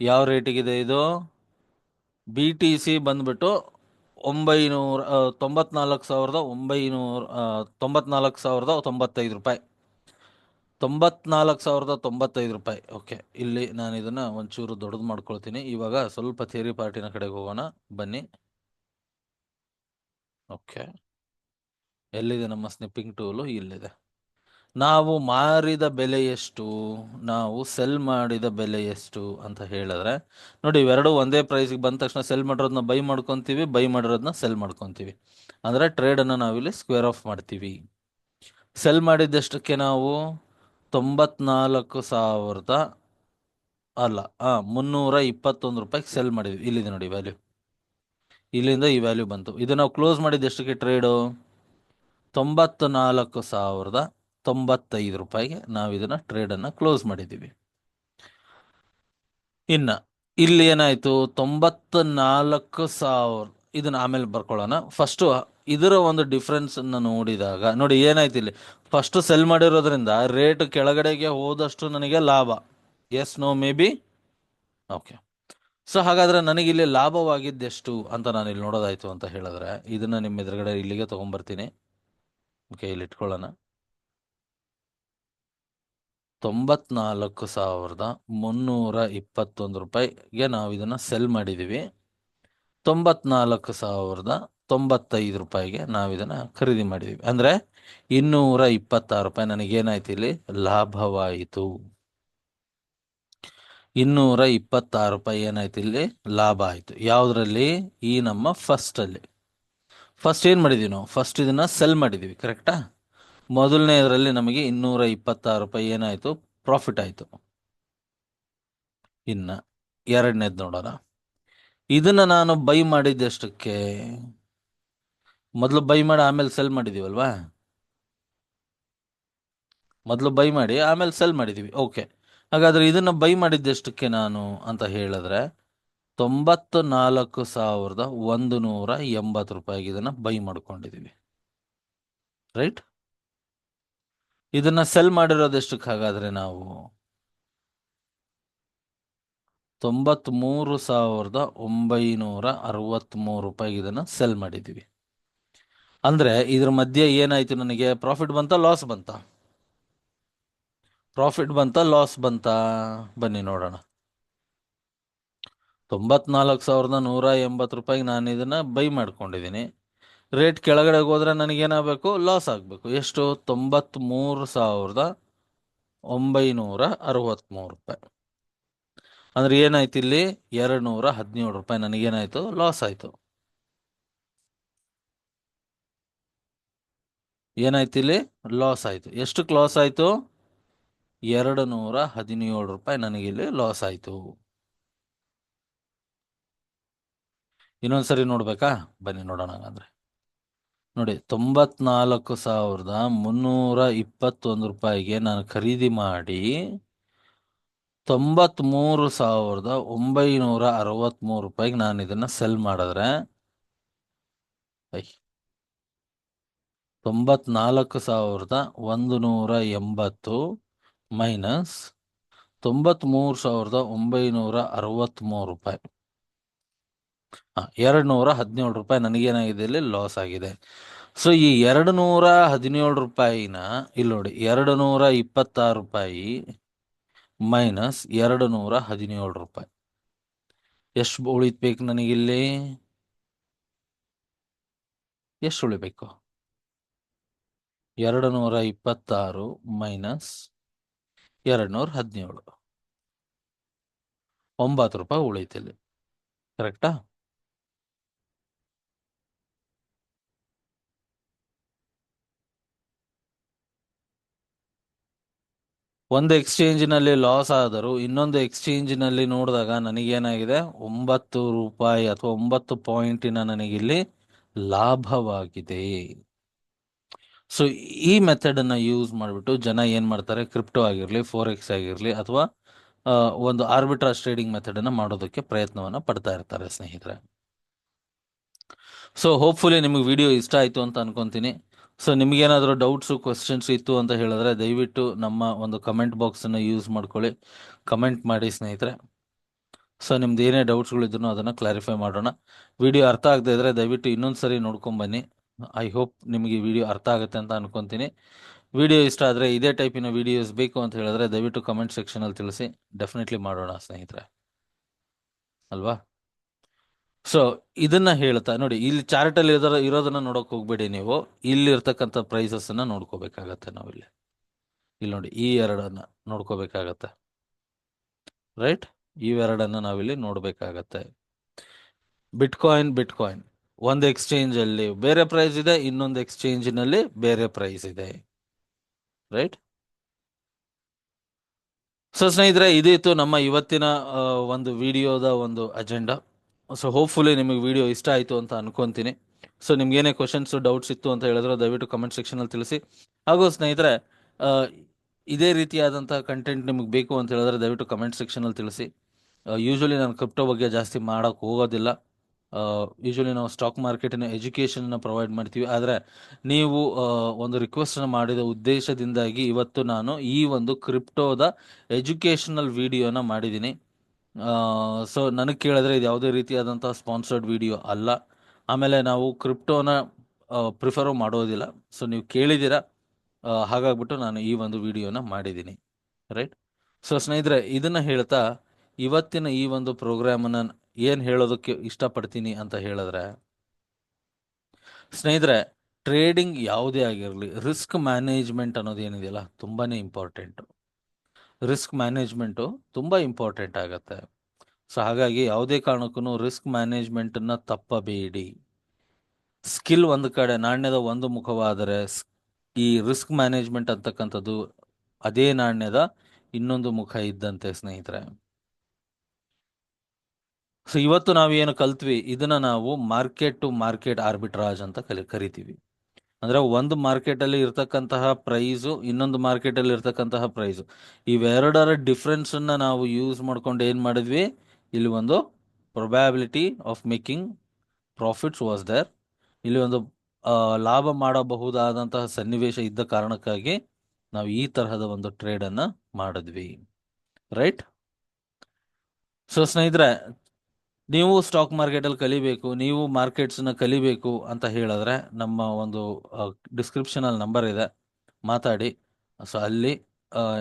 ಯಾವ ರೇಟಿಗಿದೆ ಇದು? ಬಿ ಟಿ ಸಿ ಬಂದ್ಬಿಟ್ಟು ಒಂಬೈನೂರ ತೊಂಬತ್ನಾಲ್ಕು ಸಾವಿರದ ಒಂಬೈನೂರ ತೊಂಬತ್ನಾಲ್ಕು ಸಾವಿರದ ತೊಂಬತ್ತೈದು ರೂಪಾಯಿ. ತೊಂಬತ್ನಾಲ್ಕು ಸಾವಿರದ ತೊಂಬತ್ತೈದು ರೂಪಾಯಿ. ಓಕೆ, ಇಲ್ಲಿ ನಾನು ಇದನ್ನು ಒಂಚೂರು ದೊಡ್ಡದು ಮಾಡ್ಕೊಳ್ತೀನಿ. ಇವಾಗ ಸ್ವಲ್ಪ ಥಿಯರಿ ಪಾರ್ಟಿನ ಕಡೆಗೆ ಹೋಗೋಣ. ಬನ್ನಿ. ಓಕೆ. ಎಲ್ಲಿದೆ ನಮ್ಮ ಸ್ನಿಪ್ಪಿಂಗ್ ಟೂಲು? ಇಲ್ಲಿದೆ. ನಾವು ಮಾರಿದ ಬೆಲೆ ಎಷ್ಟು? ನಾವು ಸೆಲ್ ಮಾಡಿದ ಬೆಲೆ ಎಷ್ಟು ಅಂತ ಹೇಳಿದ್ರೆ, ನೋಡಿ ಇವೆರಡು ಒಂದೇ ಪ್ರೈಸ್ಗೆ ಬಂದ ತಕ್ಷಣ ಸೆಲ್ ಮಾಡಿರೋದನ್ನ ಬೈ ಮಾಡ್ಕೊತೀವಿ ಬೈ ಮಾಡಿರೋದನ್ನ ಸೆಲ್ ಮಾಡ್ಕೊತೀವಿ. ಅಂದರೆ ಟ್ರೇಡನ್ನು ನಾವಿಲ್ಲಿ ಸ್ಕ್ವೇರ್ ಆಫ್ ಮಾಡ್ತೀವಿ. ಸೆಲ್ ಮಾಡಿದ್ದಷ್ಟಕ್ಕೆ ನಾವು ತೊಂಬತ್ನಾಲ್ಕು ಸಾವಿರದ ಅಲ್ಲ ಹಾಂ ಮುನ್ನೂರ ಇಪ್ಪತ್ತೊಂದು ರೂಪಾಯಿಗೆ ಸೆಲ್ ಮಾಡಿದ್ವಿ. ಇಲ್ಲಿದೆ ನೋಡಿ ವ್ಯಾಲ್ಯೂ ಇಲ್ಲಿಂದ ಈ ವ್ಯಾಲ್ಯೂ ಬಂತು. ಇದು ನಾವು ಕ್ಲೋಸ್ ಮಾಡಿದ್ದೆಷ್ಟಕ್ಕೆ ಟ್ರೇಡು ತೊಂಬತ್ತು ನಾಲ್ಕು ಸಾವಿರದ ತೊಂಬತ್ತೈದು ರೂಪಾಯಿಗೆ ನಾವು ಇದನ್ನು ಟ್ರೇಡನ್ನು ಕ್ಲೋಸ್ ಮಾಡಿದ್ದೀವಿ. ಇನ್ನ ಇಲ್ಲಿ ಏನಾಯಿತು? ತೊಂಬತ್ತ ನಾಲ್ಕು ಸಾವಿರ ಇದನ್ನ ಆಮೇಲೆ ಬರ್ಕೊಳ್ಳೋಣ. ಫಸ್ಟು ಇದರ ಒಂದು ಡಿಫ್ರೆನ್ಸ್ ಅನ್ನು ನೋಡಿದಾಗ, ನೋಡಿ ಏನಾಯ್ತು ಇಲ್ಲಿ? ಫಸ್ಟ್ ಸೆಲ್ ಮಾಡಿರೋದ್ರಿಂದ ರೇಟ್ ಕೆಳಗಡೆಗೆ ಹೋದಷ್ಟು ನನಗೆ ಲಾಭ. Yes no maybe okay so ಹಾಗಾದ್ರೆ ನನಗೆ ಇಲ್ಲಿ ಲಾಭವಾಗಿದ್ದೆಷ್ಟು ಅಂತ ನಾನು ಇಲ್ಲಿ ನೋಡೋದಾಯ್ತು ಅಂತ ಹೇಳಿದ್ರೆ, ಇದನ್ನ ನಿಮ್ಮ ಎದುರುಗಡೆ ಇಲ್ಲಿಗೆ ತಗೊಂಡ್ಬರ್ತೀನಿ ಓಕೆ ಇಲ್ಲಿ ಇಟ್ಕೊಳ್ಳೋಣ ತೊಂಬತ್ನಾಲ್ಕು ಸಾವಿರದ ಮುನ್ನೂರ ಇಪ್ಪತ್ತೊಂದು ರೂಪಾಯಿಗೆ ನಾವು ಇದನ್ನು ಸೆಲ್ ಮಾಡಿದ್ದೀವಿ. ತೊಂಬತ್ನಾಲ್ಕು ಸಾವಿರದ ತೊಂಬತ್ತೈದು ರೂಪಾಯಿಗೆ ನಾವು ಇದನ್ನು ಖರೀದಿ ಮಾಡಿದ್ದೀವಿ. ಅಂದರೆ ಇನ್ನೂರ ಇಪ್ಪತ್ತಾರು ರೂಪಾಯಿ ನನಗೇನಾಯ್ತು ಇಲ್ಲಿ? ಲಾಭವಾಯಿತು. ಇನ್ನೂರ ಇಪ್ಪತ್ತಾರು ರೂಪಾಯಿ ಏನಾಯ್ತು ಇಲ್ಲಿ? ಲಾಭ ಆಯಿತು. ಯಾವುದರಲ್ಲಿ? ಈ ನಮ್ಮ ಫಸ್ಟಲ್ಲಿ ಫಸ್ಟ್ ಏನು ಮಾಡಿದ್ದೀವಿ ನಾವು? ಫಸ್ಟ್ ಇದನ್ನು ಸೆಲ್ ಮಾಡಿದ್ದೀವಿ ಕರೆಕ್ಟಾ ಮೊದಲನೇದರಲ್ಲಿ ನಮಗೆ ಇನ್ನೂರ ಇಪ್ಪತ್ತಾರು ರೂಪಾಯಿ ಏನಾಯಿತು? ಪ್ರಾಫಿಟ್ ಆಯಿತು. ಇನ್ನು ಎರಡನೇದು ನೋಡೋಣ. ಇದನ್ನು ನಾನು ಬೈ ಮಾಡಿದ್ದಷ್ಟಕ್ಕೆ, ಮೊದಲು ಬೈ ಮಾಡಿ ಆಮೇಲೆ ಸೆಲ್ ಮಾಡಿದ್ದೀವಲ್ವಾ ಮೊದಲು ಬೈ ಮಾಡಿ ಆಮೇಲೆ ಸೆಲ್ ಮಾಡಿದ್ದೀವಿ ಓಕೆ ಹಾಗಾದರೆ ಇದನ್ನು ಬೈ ಮಾಡಿದ್ದೆಷ್ಟಕ್ಕೆ ನಾನು ಅಂತ ಹೇಳಿದ್ರೆ ತೊಂಬತ್ತು ನಾಲ್ಕು ಸಾವಿರದ ಒಂದು ನೂರ ಎಂಬತ್ತು ರೂಪಾಯಿಗೆ ಇದನ್ನು ಬೈ ಮಾಡ್ಕೊಂಡಿದ್ದೀವಿ ರೈಟ್ ಇದನ್ನ ಸೆಲ್ ಮಾಡಿರೋದೆಷ್ಟಕ್ಕೆ ಹಾಗಾದ್ರೆ ನಾವು? ತೊಂಬತ್ಮೂರು ಸಾವಿರದ ಒಂಬೈನೂರ ಅರವತ್ತ್ಮೂರು ರೂಪಾಯಿಗೆ ಇದನ್ನು ಸೆಲ್ ಮಾಡಿದ್ದೀವಿ ಅಂದರೆ ಇದ್ರ ಮಧ್ಯೆ ಏನಾಯ್ತು ನನಗೆ? ಪ್ರಾಫಿಟ್ ಬಂತಾ ಲಾಸ್ ಬಂತಾ? ಪ್ರಾಫಿಟ್ ಬಂತಾ ಲಾಸ್ ಬಂತಾ? ಬನ್ನಿ ನೋಡೋಣ. ತೊಂಬತ್ನಾಲ್ಕು ಸಾವಿರದ ನೂರ ಎಂಬತ್ತು ರೂಪಾಯಿಗೆ ನಾನು ಇದನ್ನು ಬೈ ಮಾಡ್ಕೊಂಡಿದ್ದೀನಿ. ರೇಟ್ ಕೆಳಗಡೆಗೆ ಹೋದ್ರೆ ನನಗೇನಾಗಬೇಕು? ಲಾಸ್ ಆಗಬೇಕು. ಎಷ್ಟು? ತೊಂಬತ್ತ್ಮೂರು ಸಾವಿರದ ಒಂಬೈನೂರ ಅರವತ್ತ್ಮೂರು ರೂಪಾಯಿ. ಅಂದರೆ ಏನಾಯ್ತು ಇಲ್ಲಿ? ಎರಡು ನೂರ ಹದಿನೇಳು ರೂಪಾಯಿ ನನಗೇನಾಯಿತು? ಲಾಸ್ ಆಯಿತು. ಏನಾಯ್ತು ಇಲ್ಲಿ? ಲಾಸ್ ಆಯಿತು. ಎಷ್ಟಕ್ಕೆ ಲಾಸ್ ಆಯಿತು? ಎರಡು ನೂರ ಹದಿನೇಳು ರೂಪಾಯಿ ನನಗಿಲ್ಲಿ ಲಾಸ್ ಆಯಿತು. ಇನ್ನೊಂದ್ಸರಿ ನೋಡ್ಬೇಕಾ? ಬನ್ನಿ ನೋಡೋಣ ಹಾಗಾದ್ರೆ. ನೋಡಿ, ತೊಂಬತ್ನಾಲ್ಕು ಸಾವಿರದ ಮುನ್ನೂರ ಇಪ್ಪತ್ತೊಂದು ರೂಪಾಯಿಗೆ ನಾನು ಖರೀದಿ ಮಾಡಿ ತೊಂಬತ್ಮೂರು ಸಾವಿರದ ಒಂಬೈನೂರ ಅರವತ್ತ್ಮೂರು ರೂಪಾಯಿಗೆ ನಾನು ಇದನ್ನು ಸೆಲ್ ಮಾಡಿದ್ರೆ ತೊಂಬತ್ನಾಲ್ಕು ಸಾವಿರದ ಒಂದು ನೂರ ಎಂಬತ್ತು ಮೈನಸ್ ತೊಂಬತ್ಮೂರು ಸಾವಿರದ ಒಂಬೈನೂರ ಅರವತ್ತ್ಮೂರು ರೂಪಾಯಿ. ಎರಡು ನೂರ ಹದಿನೇಳು ರೂಪಾಯಿ ನನಗೇನಾಗಿದೆ ಇಲ್ಲಿ ಲಾಸ್ ಆಗಿದೆ. ಸೊ ಈ ಎರಡು ನೂರ ಹದಿನೇಳು ರೂಪಾಯಿನ, ಇಲ್ಲಿ ನೋಡಿ ಎರಡು ನೂರ ಇಪ್ಪತ್ತಾರು ರೂಪಾಯಿ ಮೈನಸ್ ಎರಡು ನೂರ ಹದಿನೇಳು ರೂಪಾಯಿ. ಎಷ್ಟು ಉಳಿಬೇಕು ನನಗಿಲ್ಲಿ? ಎಷ್ಟು ಉಳಿಬೇಕು? ಎರಡು ನೂರ ಇಪ್ಪತ್ತಾರು ಮೈನಸ್ ಎರಡು ನೂರ ಹದಿನೇಳು ಒಂಬತ್ತು ರೂಪಾಯಿ ಉಳಿತಿಲ್ಲಿ ಕರೆಕ್ಟಾ ಒಂದು ಎಕ್ಸ್ಚೇಂಜಿನಲ್ಲಿ ಲಾಸ್ ಆದರೂ ಇನ್ನೊಂದು ಎಕ್ಸ್ಚೇಂಜಿನಲ್ಲಿ ನೋಡಿದಾಗ ನನಗೇನಾಗಿದೆ? ಒಂಬತ್ತು ರೂಪಾಯಿ ಅಥವಾ ಒಂಬತ್ತು ಪಾಯಿಂಟಿನ ನನಗಿಲ್ಲಿ ಲಾಭವಾಗಿದೆ. ಸೊ ಈ ಮೆಥಡನ್ನು ಯೂಸ್ ಮಾಡಿಬಿಟ್ಟು ಜನ ಏನು ಮಾಡ್ತಾರೆ? ಕ್ರಿಪ್ಟೋ ಆಗಿರಲಿ ಫೋರ್ ಎಕ್ಸ್ ಆಗಿರಲಿ ಅಥವಾ ಒಂದು ಆರ್ಬಿಟ್ರಾಸ್ ಟ್ರೇಡಿಂಗ್ ಮೆಥಡನ್ನು ಮಾಡೋದಕ್ಕೆ ಪ್ರಯತ್ನವನ್ನು ಪಡ್ತಾ ಇರ್ತಾರೆ ಸ್ನೇಹಿತರೆ. ಸೊ ಹೋಪ್ಫುಲಿ ನಿಮಗೆ ವಿಡಿಯೋ ಇಷ್ಟ ಆಯಿತು ಅಂತ ಅನ್ಕೊಂತೀನಿ. ಸೊ ನಿಮಗೇನಾದರೂ ಡೌಟ್ಸು ಕ್ವೆಶನ್ಸ್ ಇತ್ತು ಅಂತ ಹೇಳಿದ್ರೆ ದಯವಿಟ್ಟು ನಮ್ಮ ಒಂದು ಕಮೆಂಟ್ ಬಾಕ್ಸನ್ನು ಯೂಸ್ ಮಾಡ್ಕೊಳ್ಳಿ. ಕಮೆಂಟ್ ಮಾಡಿ ಸ್ನೇಹಿತರೆ. ಸೊ ನಿಮ್ದು ಏನೇ ಡೌಟ್ಸ್ಗಳಿದ್ರು ಅದನ್ನು ಕ್ಲಾರಿಫೈ ಮಾಡೋಣ. ವಿಡಿಯೋ ಅರ್ಥ ಆಗದೆ ಇದ್ರೆ ದಯವಿಟ್ಟು ಇನ್ನೊಂದು ಸರಿ ನೋಡ್ಕೊಂಬನ್ನಿ ಐ ಹೋಪ್ ನಿಮಗೆ ವಿಡಿಯೋ ಅರ್ಥ ಆಗುತ್ತೆ ಅಂತ ಅನ್ಕೊತೀನಿ. ವಿಡಿಯೋ ಇಷ್ಟ ಆದರೆ ಇದೇ ಟೈಪಿನ ವಿಡಿಯೋಸ್ ಬೇಕು ಅಂತ ಹೇಳಿದ್ರೆ ದಯವಿಟ್ಟು ಕಮೆಂಟ್ ಸೆಕ್ಷನಲ್ಲಿ ತಿಳಿಸಿ. ಡೆಫಿನೆಟ್ಲಿ ಮಾಡೋಣ ಸ್ನೇಹಿತರೆ. ಅಲ್ವಾ? ಸೊ ಇದನ್ನ ಹೇಳ್ತಾ, ನೋಡಿ, ಇಲ್ಲಿ ಚಾರ್ಟ್ ಅಲ್ಲಿ ಇರೋದನ್ನ ನೋಡಕ್ ಹೋಗ್ಬೇಡಿ ನೀವು. ಇಲ್ಲಿ ಇರ್ತಕ್ಕಂಥ ಪ್ರೈಸಸ್ ಅನ್ನ ನೋಡ್ಕೋಬೇಕಾಗತ್ತೆ ನಾವಿಲ್ಲಿ. ಇಲ್ಲಿ ನೋಡಿ, ಈ ಎರಡನ್ನ ನೋಡ್ಕೋಬೇಕಾಗತ್ತೆ. ರೈಟ್ ಇವೆರಡನ್ನ ನಾವಿಲ್ಲಿ ನೋಡ್ಬೇಕಾಗತ್ತೆ. ಬಿಟ್ಕಾಯಿನ್ ಬಿಟ್ಕಾಯಿನ್ ಒಂದು ಎಕ್ಸ್ಚೇಂಜ್ ಅಲ್ಲಿ ಬೇರೆ ಪ್ರೈಸ್ ಇದೆ, ಇನ್ನೊಂದು ಎಕ್ಸ್ಚೇಂಜ್ನಲ್ಲಿ ಬೇರೆ ಪ್ರೈಸ್ ಇದೆ. ರೈಟ್ ಸೊ ಸ್ನೇಹಿತರೆ, ಇದಿತ್ತು ನಮ್ಮ ಇವತ್ತಿನ ಒಂದು ವಿಡಿಯೋದ ಒಂದು ಅಜೆಂಡಾ ಸೊ ಹೋಪ್ಫುಲಿ ನಿಮಗೆ ವಿಡಿಯೋ ಇಷ್ಟ ಆಯಿತು ಅಂತ ಅನ್ಕೊಂತೀನಿ. ಸೊ ನಿಮ್ಗೆ ಏನೇ ಕ್ವಶನ್ಸ್ ಡೌಟ್ಸ್ ಇತ್ತು ಅಂತ ಹೇಳಿದ್ರೆ ದಯವಿಟ್ಟು ಕಮೆಂಟ್ ಸೆಕ್ಷನಲ್ಲಿ ತಿಳಿಸಿ. ಹಾಗೂ ಸ್ನೇಹಿತರೆ ಇದೇ ರೀತಿಯಾದಂಥ ಕಂಟೆಂಟ್ ನಿಮಗೆ ಬೇಕು ಅಂತ ಹೇಳಿದ್ರೆ ದಯವಿಟ್ಟು ಕಮೆಂಟ್ ಸೆಕ್ಷನಲ್ಲಿ ತಿಳಿಸಿ. ಯೂಶ್ವಲಿ ನಾನು ಕ್ರಿಪ್ಟೋ ಬಗ್ಗೆ ಜಾಸ್ತಿ ಮಾಡೋಕ್ಕೆ ಹೋಗೋದಿಲ್ಲ. ಯೂಶ್ವಲಿ ನಾವು ಸ್ಟಾಕ್ ಮಾರ್ಕೆಟಿನ ಎಜುಕೇಷನ್ನ ಪ್ರೊವೈಡ್ ಮಾಡ್ತೀವಿ. ಆದರೆ, ನೀವು ಒಂದು ರಿಕ್ವೆಸ್ಟನ್ನು ಮಾಡಿದ ಉದ್ದೇಶದಿಂದಾಗಿ ಇವತ್ತು ನಾನು ಈ ಒಂದು ಕ್ರಿಪ್ಟೋದ ಎಜುಕೇಷನಲ್ ವಿಡಿಯೋನ ಮಾಡಿದ್ದೀನಿ. ಸೊ ನನಗೆ ಕೇಳಿದ್ರೆ ಇದು ಯಾವುದೇ ರೀತಿಯಾದಂಥ ಸ್ಪಾನ್ಸರ್ಡ್ ವಿಡಿಯೋ ಅಲ್ಲ. ಆಮೇಲೆ ನಾವು ಕ್ರಿಪ್ಟೋನ ಪ್ರಿಫರ್ ಮಾಡೋದಿಲ್ಲ. ಸೊ ನೀವು ಕೇಳಿದ್ದೀರಾ ಹಾಗಾಗ್ಬಿಟ್ಟು ನಾನು ಈ ಒಂದು ವಿಡಿಯೋನ ಮಾಡಿದ್ದೀನಿ. ರೈಟ್ ಸೊ ಸ್ನೇಹಿತರೆ, ಇದನ್ನು ಹೇಳ್ತಾ ಇವತ್ತಿನ ಈ ಒಂದು ಪ್ರೋಗ್ರಾಮನ್ನು ಏನು ಹೇಳೋದಕ್ಕೆ ಇಷ್ಟಪಡ್ತೀನಿ ಅಂತ ಹೇಳಿದ್ರೆ, ಸ್ನೇಹಿತರೆ ಟ್ರೇಡಿಂಗ್ ಯಾವುದೇ ಆಗಿರಲಿ ರಿಸ್ಕ್ ಮ್ಯಾನೇಜ್ಮೆಂಟ್ ಅನ್ನೋದು ಏನಿದೆಯಲ್ಲ, ತುಂಬಾನೇ ಇಂಪಾರ್ಟೆಂಟು ರಿಸ್ಕ್ ಮ್ಯಾನೇಜ್ಮೆಂಟು ತುಂಬ ಇಂಪಾರ್ಟೆಂಟ್ ಆಗುತ್ತೆ. ಸೊ ಹಾಗಾಗಿ ಯಾವುದೇ ಕಾರಣಕ್ಕೂ ರಿಸ್ಕ್ ಮ್ಯಾನೇಜ್ಮೆಂಟನ್ನು ತಪ್ಪಬೇಡಿ. ಸ್ಕಿಲ್ ಒಂದು ಕಡೆ, ನಾಣ್ಯದ ಒಂದು ಮುಖವಾದರೆ ಈ ರಿಸ್ಕ್ ಮ್ಯಾನೇಜ್ಮೆಂಟ್ ಅಂತಕ್ಕಂಥದ್ದು ಅದೇ ನಾಣ್ಯದ ಇನ್ನೊಂದು ಮುಖ ಇದ್ದಂತೆ ಸ್ನೇಹಿತರೆ. ಸೊ ಇವತ್ತು ನಾವು ಏನು ಕಲ್ತ್ವಿ? ಇದನ್ನ ನಾವು ಮಾರ್ಕೆಟ್ ಟು ಮಾರ್ಕೆಟ್ ಆರ್ಬಿಟ್ರಾಜ್ ಅಂತ ಕಲಿ, ಕರಿತೀವಿ. ಅಂದ್ರೆ ಒಂದು ಮಾರ್ಕೆಟ್ ಅಲ್ಲಿ ಇರ್ತಕ್ಕಂತಹ ಪ್ರೈಸು ಇನ್ನೊಂದು ಮಾರ್ಕೆಟ್ ಅಲ್ಲಿ ಇರ್ತಕ್ಕಂತಹ ಪ್ರೈಸು ಇವೆರಡರ ಡಿಫ್ರೆನ್ಸ್ ನಾವು ಯೂಸ್ ಮಾಡ್ಕೊಂಡು ಏನ್ ಮಾಡಿದ್ವಿ? ಇಲ್ಲಿ ಒಂದು probability of making profits was there ಇಲ್ಲಿ ಒಂದು ಲಾಭ ಮಾಡಬಹುದಾದಂತಹ ಸನ್ನಿವೇಶ ಇದ್ದ ಕಾರಣಕ್ಕಾಗಿ ನಾವು ಈ ತರಹದ ಒಂದು ಟ್ರೇಡ್ ಅನ್ನ ಮಾಡಿದ್ವಿ. ರೈಟ್ ಸೊ ಸ್ನೇಹಿತರೆ ನೀವು ಸ್ಟಾಕ್ ಮಾರ್ಕೆಟ್ ಅಲ್ಲಿ ಕಲಿಬೇಕು, ನೀವು ಮಾರ್ಕೆಟ್ಸ್ನ ಕಲಿಬೇಕು ಅಂತ ಹೇಳಿದ್ರೆ ನಮ್ಮ ಒಂದು ಡಿಸ್ಕ್ರಿಪ್ಷನಲ್ಲಿ ನಂಬರ್ ಇದೆ. ಮಾತಾಡಿ. ಸೊ ಅಲ್ಲಿ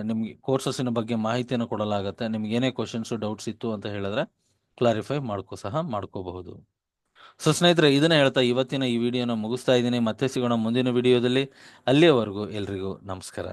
ನಿಮಗೆ ಕೋರ್ಸಸ್ ಕೋರ್ಸಸ್ಸಿನ ಬಗ್ಗೆ ಮಾಹಿತಿಯನ್ನು ಕೊಡಲಾಗುತ್ತೆ. ನಿಮ್ಗೆ ಏನೇ ಕ್ವಶನ್ಸ್ ಡೌಟ್ಸ್ ಇತ್ತು ಅಂತ ಹೇಳಿದ್ರೆ ಕ್ಲಾರಿಫೈ ಮಾಡ್ಕೋ ಸಹ ಮಾಡ್ಕೋಬಹುದು. ಸೊ ಸ್ನೇಹಿತರೆ, ಇದನ್ನ ಹೇಳ್ತಾ ಇವತ್ತಿನ ಈ ವಿಡಿಯೋನ ಮುಗಿಸ್ತಾ ಇದ್ದೀನಿ. ಮತ್ತೆ ಸಿಗೋಣ ಮುಂದಿನ ವಿಡಿಯೋದಲ್ಲಿ ಅಲ್ಲಿಯವರೆಗೂ ಎಲ್ರಿಗೂ ನಮಸ್ಕಾರ.